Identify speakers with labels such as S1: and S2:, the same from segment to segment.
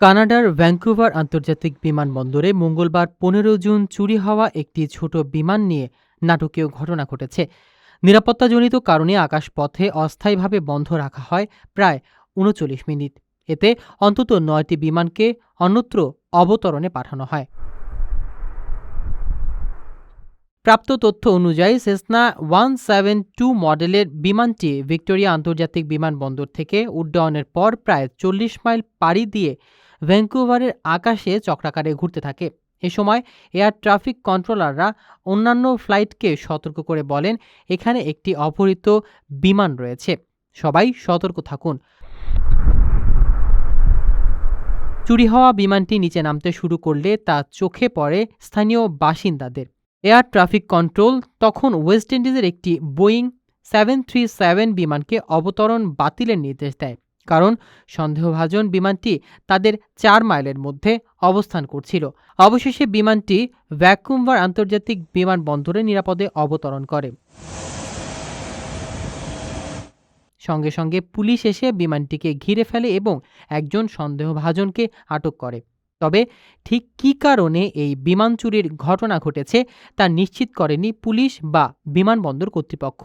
S1: কানাডার ভ্যাঙ্কুভার আন্তর্জাতিক বিমানবন্দরে মঙ্গলবার পনেরো জুন চুরি হওয়া একটি ছোট বিমান নিয়ে নাটকীয় ঘটনা ঘটেছে। নিরাপত্তাজনিত কারণে আকাশপথে অস্থায়ীভাবে বন্ধ রাখা হয় প্রায় উনচল্লিশ মিনিট। এতে অন্তত নয়টি বিমানকে অন্যত্র অবতরণে পাঠানো হয়। প্রাপ্ত তথ্য অনুযায়ী সেসনা ওয়ান সেভেন টু মডেলের বিমানটি ভিক্টোরিয়া আন্তর্জাতিক বিমানবন্দর থেকে উড্ডয়নের পর প্রায় চল্লিশ মাইল পাড়ি দিয়ে ভ্যাঙ্কুভারের আকাশে চক্রাকারে ঘুরতে থাকে। এ সময় এয়ার ট্রাফিক কন্ট্রোলাররা অন্যান্য ফ্লাইটকে সতর্ক করে বলেন, এখানে একটি অপহৃত বিমান রয়েছে। সবাই সতর্ক থাকুন। চুরি হওয়া বিমানটি নিচে নামতে শুরু করলে তা চোখে পড়ে স্থানীয় বাসিন্দাদের। এয়ার ট্রাফিক কন্ট্রোল তখন ওয়েস্ট ইন্ডিজের একটি বোয়িং সেভেন থ্রি সেভেন বিমানকে অবতরণ বাতিলের নির্দেশ দেয়। কারণ সন্দেহভাজন বিমানটি তাদের চার মাইলের মধ্যে অবস্থান করছিল। অবশেষে বিমানটি ভ্যাকুমভার আন্তর্জাতিক বিমানবন্দরে নিরাপদে অবতরণ করে। সঙ্গে সঙ্গে পুলিশ এসে বিমানটিকে ঘিরে ফেলে এবং একজন সন্দেহভাজনকে আটক করে। তবে ঠিক কী কারণে এই বিমান চুরির ঘটনা ঘটেছে তা নিশ্চিত করেনি পুলিশ বা বিমানবন্দর কর্তৃপক্ষ।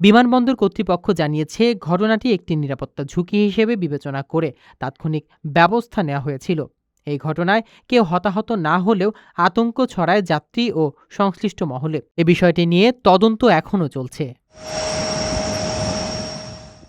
S1: বিমানবন্দর কর্তৃপক্ষ জানিয়েছে, ঘটনাটি একটি নিরাপত্তা ঝুঁকি হিসেবে বিবেচনা করে তাৎক্ষণিক ব্যবস্থা নেওয়া হয়েছিল। এই ঘটনায় কেউ হতাহত না হলেও আতঙ্ক ছড়ায় যাত্রী ও সংশ্লিষ্ট মহলে। এ বিষয়টি নিয়ে তদন্ত এখনও চলছে।